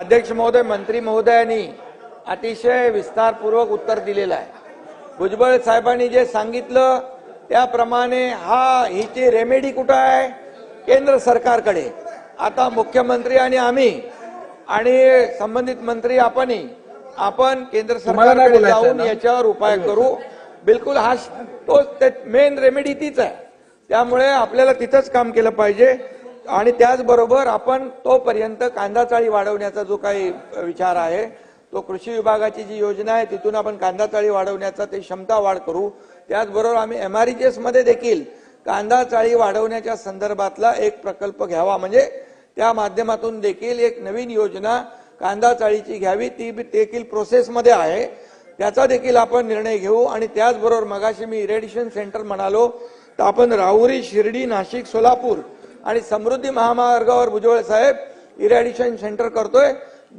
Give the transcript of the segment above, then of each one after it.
अध्यक्ष महोदय मंत्री महोदयांनी अतिशय विस्तारपूर्वक उत्तर दिलेलं आहे. भुजबळ साहेबांनी जे सांगितलं त्याप्रमाणे हा हिची रेमेडी कुठं आहे? केंद्र सरकारकडे. आता मुख्यमंत्री आणि आम्ही आणि संबंधित मंत्री आपणही आपण केंद्र सरकारकडे जाऊन? याच्यावर उपाय करू. बिलकुल हा तोच मेन रेमेडी तीच आहे. त्यामुळे आपल्याला तिथंच काम केलं पाहिजे. आणि त्याचबरोबर आपण तोपर्यंत कांदा चाळी वाढवण्याचा जो काही विचार आहे तो कृषी विभागाची जी योजना आहे तिथून आपण कांदा चाळी वाढवण्याचा ते क्षमता वाढ करू. त्याचबरोबर आम्ही एमआरईजीएसमध्ये देखील कांदा चाळी वाढवण्याच्या संदर्भातला एक प्रकल्प घ्यावा. म्हणजे त्या माध्यमातून देखील एक नवीन योजना कांदा चाळीची घ्यावी. ती बी- देखील प्रोसेसमध्ये आहे. त्याचा देखील आपण निर्णय घेऊ. आणि त्याचबरोबर मगाशी मी इरेडिशन सेंटर म्हणालो तर आपण राहुरी शिर्डी नाशिक सोलापूर आणि समृद्धी महामार्गावर भुजबळ साहेब इरॅडिशन सेंटर करतोय.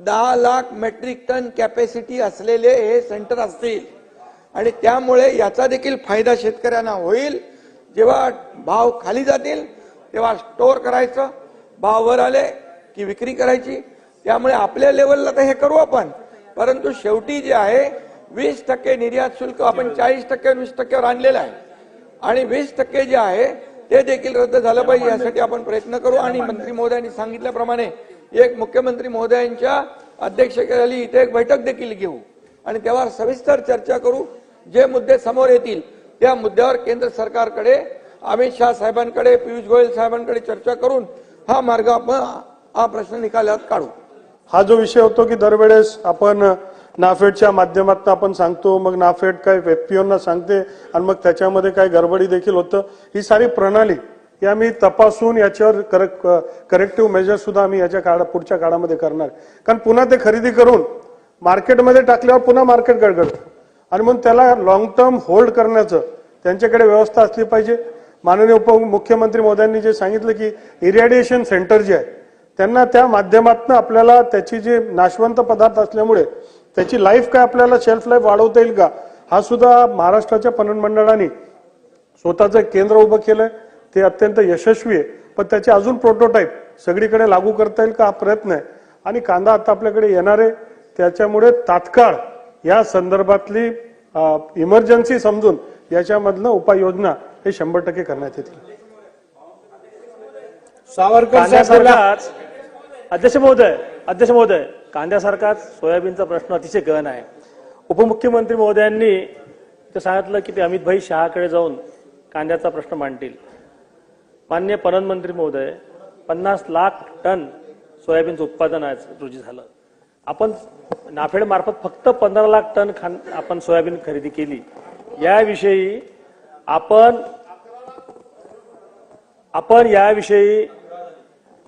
दहा लाख मेट्रिक टन कॅपॅसिटी असलेले हे सेंटर असतील. आणि त्यामुळे याचा देखील फायदा शेतकऱ्यांना होईल. जेव्हा भाव खाली जातील तेव्हा स्टोअर करायचं भाव वर आले की विक्री करायची. त्यामुळे आपल्या लेवलला तर हे करू आपण. परंतु शेवटी जे आहे वीस टक्के निर्यात शुल्क आपण चाळीस टक्के वीस टक्क्यावर आणलेलं आहे. आणि वीस टक्के जे आहे ते देखील रद्द झालं पाहिजे यासाठी आपण प्रयत्न करू. आणि मंत्री महोदयांनी सांगितल्याप्रमाणे एक मुख्यमंत्री महोदयांच्या अध्यक्षतेखाली इथे एक बैठक देखील घेऊ. आणि तेव्हा सविस्तर चर्चा करू. जे मुद्दे समोर येतील त्या मुद्द्यावर केंद्र सरकारकडे अमित शहा साहेबांकडे पियुष गोयल साहेबांकडे चर्चा करून हा मार्ग आपण हा प्रश्न निकालात काढू. हा जो विषय होतो की दरवेळेस आपण नाफेडच्या माध्यमातून आपण सांगतो मग नाफेड काय एफपीओना सांगते आणि मग त्याच्यामध्ये काय गडबडी देखील होतं ही सारी प्रणाली ही आम्ही तपासून याच्यावर करेक्ट करेक्टिव्ह मेजर सुद्धा आम्ही याच्या काळा पुढच्या काळामध्ये करणार. कारण पुन्हा ते खरेदी करून मार्केटमध्ये टाकल्यावर पुन्हा मार्केट गडगडतं. आणि म्हणून त्याला लॉंग टर्म होल्ड करण्याचं त्यांच्याकडे व्यवस्था असली पाहिजे. माननीय उपमुख्यमंत्री मोदयांनी जे सांगितलं की इरॅडिएशन सेंटर जे आहे त्यांना त्या माध्यमातून आपल्याला त्याची जी नाशवंत पदार्थ असल्यामुळे त्याची लाईफ काय आपल्याला शेल्फ लाईफ वाढवता येईल का? हा सुद्धा महाराष्ट्राच्या पणन मंडळाने स्वतःचं एक केंद्र उभं केलंय. ते अत्यंत यशस्वी आहे. पण त्याचे अजून प्रोटोटाईप सगळीकडे लागू करता येईल का? हा प्रयत्न आहे. आणि कांदा आता आपल्याकडे येणार आहे. त्याच्यामुळे तात्काळ या संदर्भातली इमर्जन्सी समजून याच्यामधनं उपाययोजना हे शंभर टक्के करण्यात येतील. सावरकर अध्यक्ष महोदय अध्यक्ष महोदय. कांद्यासारखाच सोयाबीनचा प्रश्न अतिशय गहन आहे. उपमुख्यमंत्री महोदयांनी ते सांगितलं की ते अमितभाई शहाकडे जाऊन कांद्याचा प्रश्न मांडतील. मान्य पणन मंत्री महोदय पन्नास लाख टन सोयाबीनचं उत्पादन आज रोजी झालं. आपण नाफेडमार्फत फक्त पंधरा लाख टन खान आपण सोयाबीन खरेदी केली. याविषयी आपण आपण याविषयी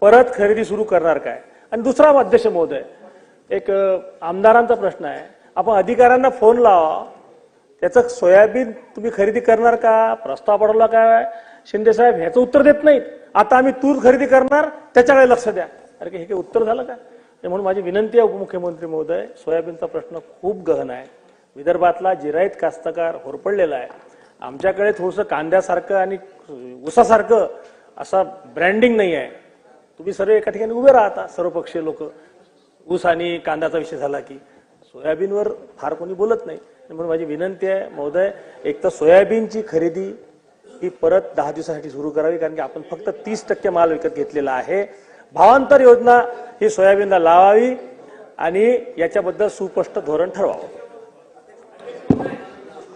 परत खरेदी सुरू करणार काय? आणि दुसरा अध्यक्ष महोदय एक आमदारांचा प्रश्न आहे. आपण अधिकाऱ्यांना फोन लावा. त्याचं सोयाबीन तुम्ही खरेदी करणार का? प्रस्ताव पडवला काय शिंदे साहेब ह्याचं उत्तर देत नाहीत. आता आम्ही तूर खरेदी करणार त्याच्याकडे लक्ष द्या. अरे हे काही उत्तर झालं का? ते म्हणून माझी विनंती आहे उपमुख्यमंत्री महोदय सोयाबीनचा प्रश्न खूप गहन आहे. विदर्भातला जिरायत कास्तकार होरपडलेला आहे. आमच्याकडे थोडंसं कांद्यासारखं आणि ऊसासारखं असा ब्रँडिंग नाही आहे. तुम्ही सर्व एका ठिकाणी उभे राहता सर्वपक्षीय लोक. ऊस आणि कांद्याचा विषय झाला की सोयाबीनवर फार कोणी बोलत नाही. म्हणून माझी विनंती आहे महोदय एक तर सोयाबीनची खरेदी ही परत दहा दिवसासाठी सुरू करावी कारण की आपण फक्त तीस टक्के माल विकत घेतलेला आहे. भावांतर योजना ही सोयाबीनला लावावी आणि याच्याबद्दल सुस्पष्ट धोरण ठरवावं.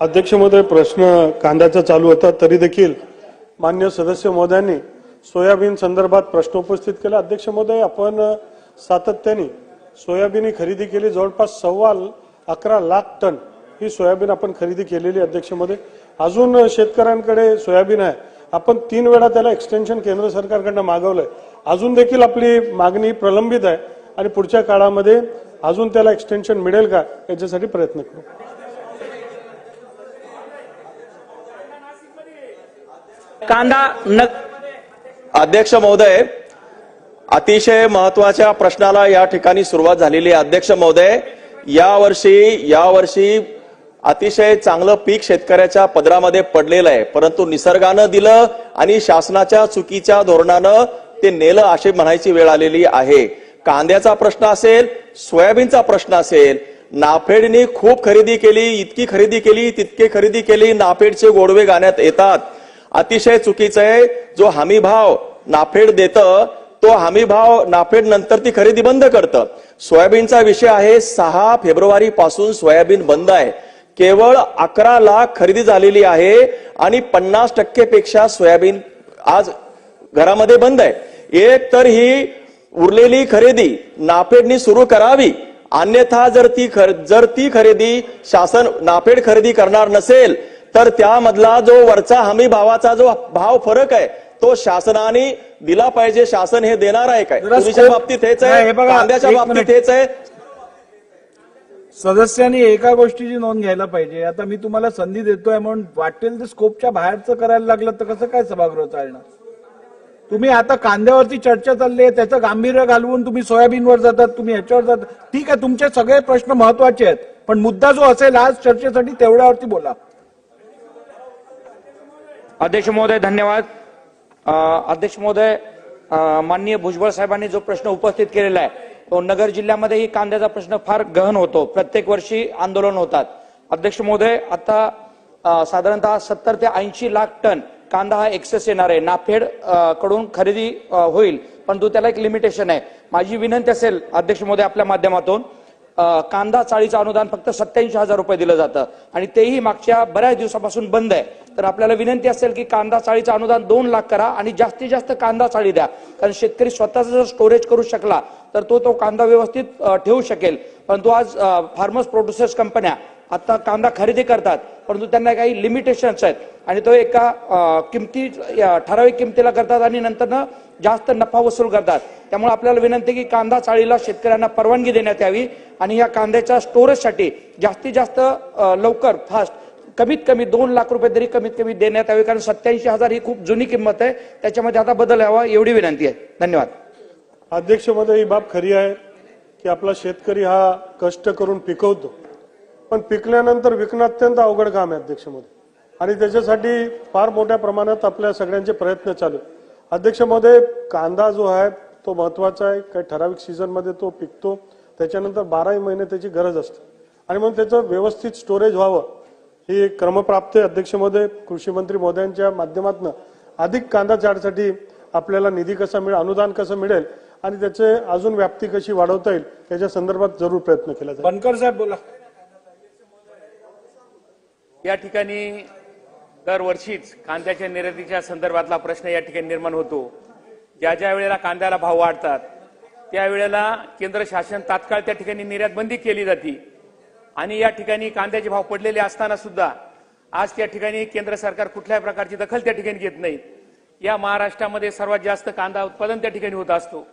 अध्यक्ष महोदय प्रश्न कांद्याचा चालू होता तरी देखील मान्य सदस्य महोदयांनी सोयाबीन संदर्भात प्रश्न उपस्थित केला. अध्यक्ष महोदय आपण सातत्याने सोयाबीन ही खरेदी केली जवळपास सव्वा अकरा लाख टन ही सोयाबीन आपण खरेदी केलेली आहे, अध्यक्ष महोदय अजून शेतकऱ्यांकडे सोयाबीन आहे. आपण तीन वेळा त्याला एक्सटेन्शन केंद्र सरकारकडनं मागवलंय. अजून देखील आपली मागणी प्रलंबित आहे आणि पुढच्या काळामध्ये अजून त्याला एक्सटेन्शन मिळेल का याच्यासाठी प्रयत्न करू. कांदा न अध्यक्ष महोदय अतिशय महत्त्वाच्या प्रश्नाला या ठिकाणी सुरुवात झालेली आहे. अध्यक्ष महोदय यावर्षी यावर्षी अतिशय चांगलं पीक शेतकऱ्याच्या पदरामध्ये पडलेलं आहे. परंतु निसर्गानं दिलं आणि शासनाच्या चुकीच्या धोरणानं ते नेलं अशी म्हणायची वेळ आलेली आहे. कांद्याचा प्रश्न असेल सोयाबीनचा प्रश्न असेल नाफेडने खूप खरेदी केली इतकी खरेदी केली तितकी खरेदी केली नाफेडचे गोडवे गाण्यात येतात. अतिशय चुकीचं आहे. जो हमी भाव नाफेड देतं तो हमी भाव नाफेड नंतर ती खरेदी बंद करतं. सोयाबीनचा विषय आहे सहा फेब्रुवारी पासून सोयाबीन बंद आहे. केवळ अकरा लाख खरेदी झालेली आहे आणि पन्नास टक्केपेक्षा सोयाबीन आज घरामध्ये बंद आहे. एक तर ही उरलेली खरेदी नाफेडनी सुरू करावी. अन्यथा जर ती खर- जर ती खरेदी शासन नाफेड खरेदी करणार नसेल तर त्यामधला जो वरचा हमी भावाचा जो भाव फरक आहे तो शासनाने दिला पाहिजे शासन हे देणार आहे काय? तुरीच्या बाबतीत हेच आहे हे बघा, कांद्याच्या एक बाबतीत. हेच आहे. सदस्यांनी एका गोष्टीची नोंद घ्यायला पाहिजे. आता मी तुम्हाला संधी देतोय म्हणून वाटेल ते स्कोपच्या बाहेरचं करायला लागलं तर कसं काय सभागृह चालणार? तुम्ही आता कांद्यावरती चर्चा चालली आहे त्याचं गांभीर्य घालवून तुम्ही सोयाबीनवर जातात तुम्ही ह्याच्यावर जातात. ठीक आहे तुमचे सगळे प्रश्न महत्त्वाचे आहेत. पण मुद्दा जो असेल आज चर्चेसाठी तेवढ्यावरती बोला. अध्यक्ष महोदय धन्यवाद. अध्यक्ष महोदय माननीय भुजबळ साहेबांनी जो प्रश्न उपस्थित केलेला आहे तो नगर जिल्ह्यामध्येही कांद्याचा प्रश्न फार गहन होतो. प्रत्येक वर्षी आंदोलन होतात. अध्यक्ष महोदय आता साधारणतः सत्तर ते ऐंशी लाख टन कांदा हा एक्सेस येणार आहे. नाफेडकडून खरेदी होईल. परंतु त्याला एक लिमिटेशन आहे. माझी विनंती असेल अध्यक्ष महोदय आपल्या माध्यमातून कांदा चाळीचं अनुदान फक्त सत्याऐंशी हजार रुपये दिलं जातं. आणि तेही मागच्या बऱ्याच दिवसापासून बंद आहे. तर आपल्याला विनंती असेल की कांदा चाळीचं अनुदान दोन लाख करा आणि जास्तीत जास्त कांदा चाळी द्या. कारण शेतकरी स्वतःच जर स्टोरेज करू शकला तर तो तो कांदा व्यवस्थित ठेवू शकेल. परंतु आज फार्मर्स प्रोड्युसर्स कंपन्या आता कांदा खरेदी करतात परंतु त्यांना काही लिमिटेशन्स आहेत. आणि तो एका किमती ठराविक किमतीला करतात आणि नंतर जास्त नफा वसूल करतात. त्यामुळे आपल्याला विनंती आहे की कांदा चाळीला शेतकऱ्यांना परवानगी देण्यात यावी आणि या कांद्याच्या स्टोरेजसाठी जास्तीत जास्त लवकर फास्ट कमीत कमी दोन लाख रुपये तरी कमीत कमी देण्यात यावे कारण सत्याऐंशी हजार ही खूप जुनी किंमत आहे. त्याच्यामध्ये आता बदल यावा एवढी विनंती आहे. धन्यवाद. अध्यक्ष महोदय ही बाब खरी आहे की आपला शेतकरी हा कष्ट करून पिकवतो. पण पिकल्यानंतर विकणं अत्यंत अवघड काम आहे अध्यक्ष मोदी आणि त्याच्यासाठी फार मोठ्या प्रमाणात आपल्या सगळ्यांचे प्रयत्न चालू आहेत. अध्यक्ष मोदी कांदा जो आहे तो महत्त्वाचा आहे. काही ठराविक सीझनमध्ये तो पिकतो. त्याच्यानंतर बाराही महिने त्याची गरज असते. आणि म्हणून त्याचं व्यवस्थित स्टोरेज व्हावं ही एक क्रमप्राप्त आहे अध्यक्ष मोदी कृषी मंत्री महोदयांच्या माध्यमातून अधिक कांदा चाडसाठी आपल्याला निधी कसा मिळेल अनुदान कसं मिळेल आणि त्याचे अजून व्याप्ती कशी वाढवता येईल याच्या संदर्भात जरूर प्रयत्न केला जाईल. बनकर साहेब बोला. या ठिकाणी दरवर्षीच कांद्याच्या निर्यातीच्या संदर्भातला प्रश्न या ठिकाणी निर्माण होतो. ज्या ज्या वेळेला कांद्याला भाव वाढतात त्यावेळेला केंद्र शासन तात्काळ त्या ठिकाणी निर्यात बंदी केली जाते. आणि या ठिकाणी कांद्याचे भाव पडलेले असताना सुद्धा आज त्या ठिकाणी केंद्र सरकार कुठल्याही प्रकारची दखल त्या ठिकाणी घेत नाही. या महाराष्ट्रामध्ये सर्वात जास्त कांदा उत्पादन त्या ठिकाणी होत असतो.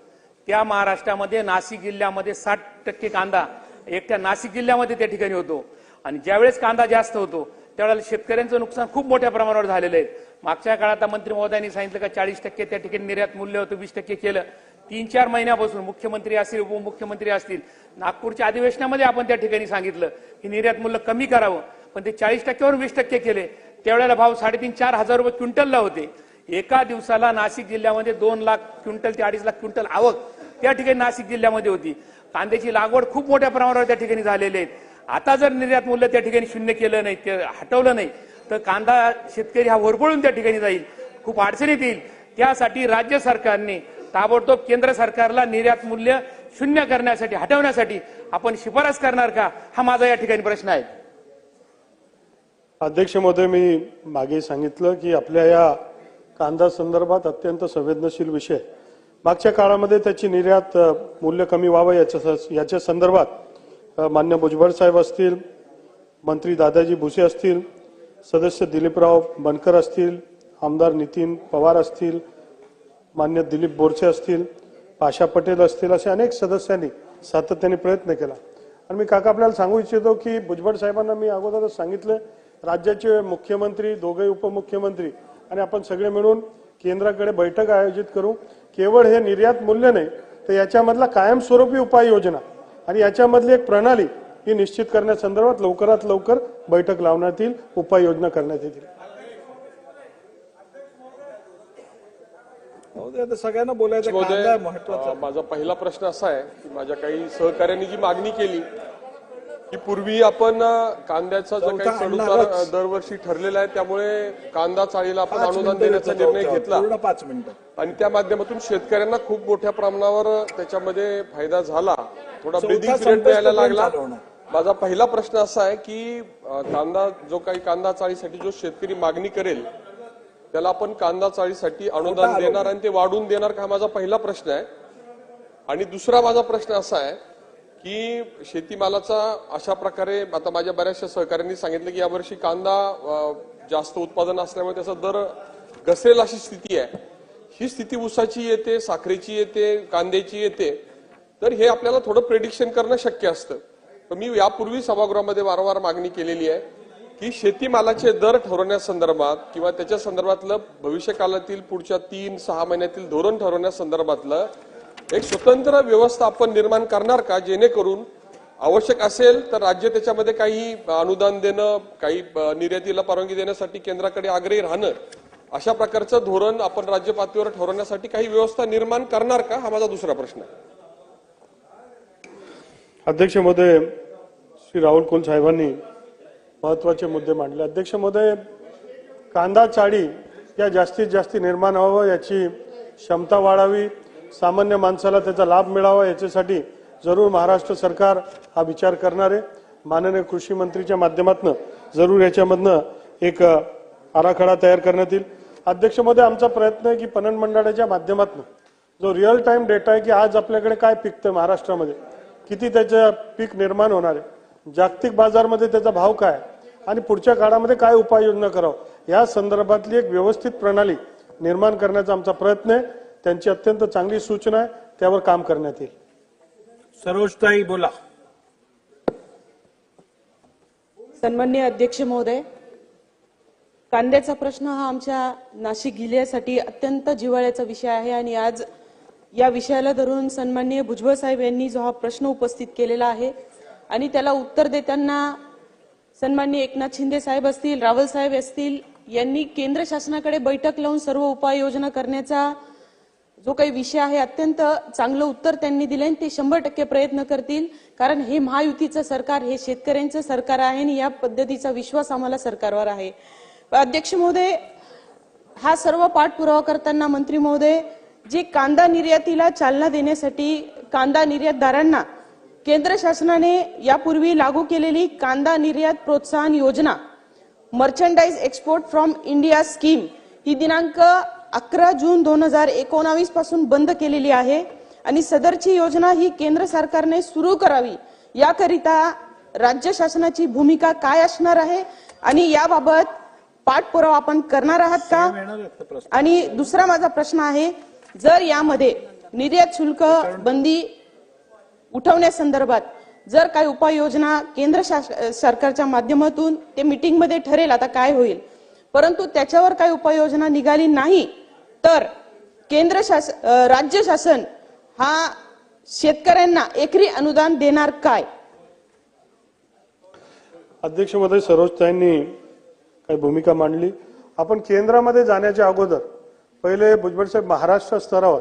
त्या महाराष्ट्रामध्ये नाशिक जिल्ह्यामध्ये साठ टक्के कांदा एकट्या नाशिक जिल्ह्यामध्ये त्या ठिकाणी होतो. आणि ज्यावेळेस कांदा जास्त होतो त्यावेळेला शेतकऱ्यांचं नुकसान खूप मोठ्या प्रमाणावर झालेलं आहे. मागच्या काळात मंत्री महोदयांनी सांगितलं का चाळीस टक्के त्या ठिकाणी निर्यात मूल्य होतं वीस टक्के केलं. तीन चार महिन्यापासून मुख्यमंत्री असतील उपमुख्यमंत्री असतील नागपूरच्या अधिवेशनामध्ये आपण त्या ठिकाणी सांगितलं की निर्यात मूल्य कमी करावं. पण ते चाळीस टक्क्यावरून वीस टक्के केले. त्यावेळेला भाव साडेतीन चार हजार रुपये क्विंटलला होते. एका दिवसाला नाशिक जिल्ह्यामध्ये दोन लाख क्विंटल ते अडीच लाख क्विंटल आवक त्या ठिकाणी नाशिक जिल्ह्यामध्ये होती. कांद्याची लागवड खूप मोठ्या प्रमाणावर त्या ठिकाणी झालेली आहे. आता जर निर्यात मूल्य त्या ठिकाणी शून्य केलं नाही ते हटवलं नाही तर कांदा शेतकरी हा वरपळून त्या ठिकाणी जाईल खूप अडचणीत येईल. त्यासाठी राज्य सरकारने ताबडतोब केंद्र सरकारला निर्यात मूल्य शून्य करण्यासाठी हटवण्यासाठी आपण शिफारस करणार का? हा माझा या ठिकाणी प्रश्न आहे. अध्यक्ष महोदय मी मागे सांगितलं की आपल्या या कांदा संदर्भात अत्यंत संवेदनशील विषय मागच्या काळामध्ये त्याची निर्यात मूल्य कमी व्हावं याच्या याच्या संदर्भात मान्य भुजबळ साहेब असतील मंत्री दादाजी भुसे असतील सदस्य दिलीपराव बनकर असतील आमदार नितीन पवार असतील मान्य दिलीप बोरसे असतील पाशा पटेल असतील असे अनेक सदस्यांनी सातत्याने प्रयत्न केला. आणि मी काका आपल्याला सांगू इच्छितो की भुजबळ साहेबांना मी अगोदरच सांगितलं राज्याचे मुख्यमंत्री दोघे उपमुख्यमंत्री आणि आपण सगळे मिळून केंद्राकडे बैठक आयोजित करू. केवळ हे निर्यात मूल्य नाही तर याच्यामधला कायमस्वरूपी उपाययोजना आणि याच्यामधली एक प्रणाली ही निश्चित करण्यासंदर्भात लवकरात लवकर बैठक लावण्यात येईल उपाययोजना करण्यात येतील. हो, सगळ्यांना बोलायचं महोदय, कांदा आहे महत्त्वाचा माझा पहिला प्रश्न असा आहे की माझ्या काही सहकार्यांनी जी मागणी केली की पूर्वी आपण कांद्याचा जो काही चढउतार दरवर्षी ठरलेला आहे त्यामुळे कांदा चाळीला आपण अनुदान देण्याचा निर्णय. घेतला पाच मिनिटं आणि त्या माध्यमातून शेतकऱ्यांना खूप मोठ्या प्रमाणावर त्याच्यामध्ये फायदा झाला थोडा ब्रिदिंग पिरियड मिळायला लागला. माझा पहिला प्रश्न असा आहे की कांदा जो काही कांदा चाळीसाठी जो शेतकरी मागणी करेल त्याला आपण कांदा चाळीसाठी अनुदान. देणार आणि ते वाढवून देणार का माझा पहिला प्रश्न आहे आणि दुसरा माझा प्रश्न असा आहे की शेतीमालाचा अशा प्रकारे आता माझ्या बऱ्याचशा सहकाऱ्यांनी सांगितलं की यावर्षी कांदा जास्त उत्पादन असल्यामुळे त्याचा दर घसरेल अशी स्थिती आहे. ही स्थिती ऊसाची येते साखरेची येते कांद्याची येते. तर हे आपल्याला थोडं प्रेडिक्शन करणं शक्य असतं. तर मी यापूर्वी सभागृहामध्ये वारंवार मागणी केलेली आहे की शेतीमालाचे दर ठरवण्यासंदर्भात किंवा त्याच्या संदर्भातलं भविष्यकालातील पुढच्या तीन सहा महिन्यातील धोरण ठरवण्यासंदर्भातलं एक स्वतंत्र व्यवस्था आपण निर्माण करणार का? जेणेकरून आवश्यक असेल तर राज्य त्याच्यामध्ये काही अनुदान देणं काही निर्यातीला परवानगी देण्यासाठी केंद्राकडे आग्रही राहणं अशा प्रकारचं धोरण आपण राज्य पातळीवर ठरवण्यासाठी काही व्यवस्था निर्माण करणार का? हा माझा दुसरा प्रश्न आहे. अध्यक्ष महोदय श्री राहुल कुल साहेबांनी महत्त्वाचे मुद्दे मांडले. अध्यक्ष महोदय कांदा चाळी या जास्तीत जास्त निर्माण व्हावं याची क्षमता वाढावी सामान्य माणसाला त्याचा लाभ मिळावा याच्यासाठी जरूर महाराष्ट्र सरकार हा विचार करणार आहे. माननीय कृषी मंत्रीच्या माध्यमातून जरूर याच्यामधनं एक आराखडा तयार करण्यात येईल. अध्यक्ष आमचा प्रयत्न आहे की पणन मंडळाच्या माध्यमातून जो रिअल टाइम डेटा आहे की आज आपल्याकडे काय पिकतं महाराष्ट्रामध्ये किती त्याचं पीक निर्माण होणार आहे जागतिक बाजारमध्ये त्याचा भाव काय आणि पुढच्या काळामध्ये काय उपाययोजना करावं या संदर्भातली एक व्यवस्थित प्रणाली निर्माण करण्याचा आमचा प्रयत्न आहे. त्यांची अत्यंत चांगली सूचना आहे त्यावर काम करण्यात येईल. सरोजताई बोला. सन्मान्य अध्यक्ष महोदय कांद्याचा प्रश्न हा आमच्या नाशिक जिल्ह्यासाठी अत्यंत जिव्हाळ्याचा विषय आहे आणि आज या विषयाला धरून सन्माननीय भुजबळ साहेब यांनी जो हा प्रश्न उपस्थित केलेला आहे आणि त्याला उत्तर देताना सन्माननीय एकनाथ शिंदे साहेब असतील रावल साहेब असतील यांनी केंद्र शासनाकडे बैठक लावून सर्व उपाययोजना करण्याचा जो काही विषय आहे अत्यंत चांगलं उत्तर त्यांनी दिलं आणि ते शंभर टक्के प्रयत्न करतील. कारण हे महायुतीचं सरकार हे शेतकऱ्यांचं सरकार आहे आणि या पद्धतीचा विश्वास आम्हाला सरकारवर आहे. अध्यक्ष महोदय हा सर्व पाठपुरावा करताना मंत्री महोदय जे कांदा निर्यातीला चालना देण्यासाठी कांदा निर्यातदारांना केंद्र शासनाने यापूर्वी लागू केलेली कांदा निर्यात प्रोत्साहन योजना merchandise export from India scheme ही दिनांक अकरा जून दोन हजार एकोणावीसपासून बंद केलेली आहे आणि सदरची योजना ही केंद्र सरकारने सुरू करावी. याकरिता राज्य शासनाची भूमिका काय असणार आहे आणि याबाबत पाठपुरावा आपण करणार आहात का? आणि दुसरा माझा प्रश्न आहे जर यामध्ये निर्यात शुल्क बंदी उठवण्यासंदर्भात जर काही उपाययोजना केंद्र शास- सरकारच्या माध्यमातून ते मीटिंगमध्ये ठरेल आता काय होईल? परंतु त्याच्यावर काही उपाययोजना निघाली नाही तर केंद्र शासन राज्य शासन हा शेतकऱ्यांना एकरी अनुदान देणार काय? अध्यक्ष महोदय सरोजताईंनी काही भूमिका मांडली. आपण केंद्रामध्ये जाण्याच्या अगोदर पहिले भुजबळ साहेब महाराष्ट्र स्तरावर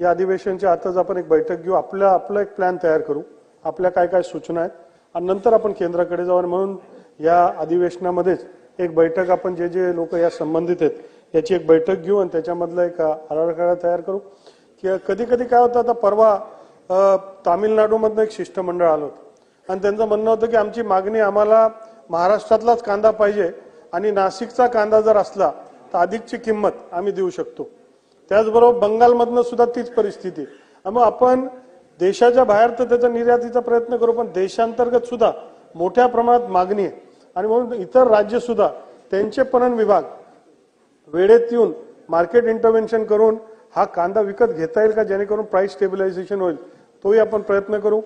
या अधिवेशनच्या आताच आपण एक बैठक घेऊ. आपल्या आपला एक प्लॅन तयार करू. आपल्या काय काय सूचना आहेत? आणि नंतर आपण केंद्राकडे जाऊ आणि म्हणून या अधिवेशनामध्येच एक बैठक आपण जे जे लोक या संबंधित आहेत याची एक बैठक घेऊ आणि त्याच्यामधला एक आराखडा तयार करू. की कधी कधी काय होतं आता परवा तामिळनाडूमधनं एक शिष्टमंडळ आलं होतं. आणि त्यांचं म्हणणं होतं की आमची मागणी आम्हाला महाराष्ट्रातलाच कांदा पाहिजे आणि नाशिकचा कांदा जर असला तर अधिकची किंमत आम्ही देऊ शकतो. त्याचबरोबर बंगालमधनं सुद्धा तीच परिस्थिती. आहे. मग आपण देशाच्या बाहेर तर त्याचा निर्यातीचा प्रयत्न करू पण देशांतर्गत सुद्धा मोठ्या प्रमाणात मागणी आहे. आणि म्हणून इतर राज्य सुद्धा त्यांचे पणन विभाग वेळेत येऊन मार्केट इंटरव्हेन्शन करून हा कांदा विकत घेता येईल का? जेणेकरून प्राइस स्टेबिलायझेशन होईल? तोही आपण प्रयत्न करू.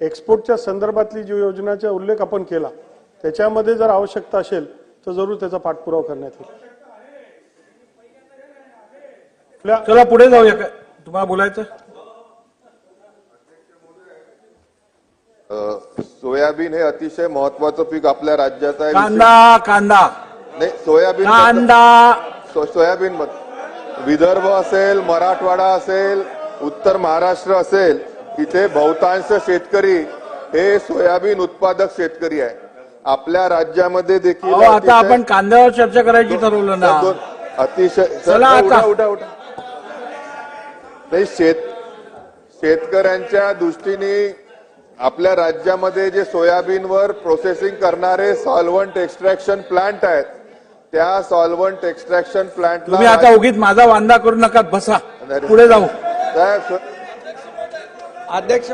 एक्सपोर्टच्या संदर्भातली जी योजनाचा उल्लेख आपण केला त्याच्यामध्ये जर आवश्यकता असेल तर जरूर त्याचा पाठपुरावा करण्यात येईल. चला पुढे जाऊया. काय तुम्हाला बोलायचं? सोयाबीन हे अतिशय महत्वाचं पीक आपल्या राज्याचं आहे. कांदा कांदा. नाही सोयाबीन कांदा. सो- सोयाबीन विदर्भ असेल मराठवाडा असेल उत्तर महाराष्ट्र असेल इथे बहुतांश शेतकरी हे सोयाबीन उत्पादक शेतकरी आहे. आपल्या राज्यामध्ये देखील आता आपण कांद्यावर चर्चा करायची ठरवलं ना. अतिशय. उठा उठा नाही शेत शेतकऱ्यांच्या दृष्टीने आपल्या राज्यामध्ये जे सोयाबीनवर प्रोसेसिंग करणारे सॉल्व्हंट एक्स्ट्रॅक्शन प्लांट आहेत त्या सॉल्व्हंट एक्स्ट्रॅक्शन प्लांटला तुम्ही आता उगीच माझा वांदा करू नका बसा. पुढे जाऊ. साहेब, अध्यक्ष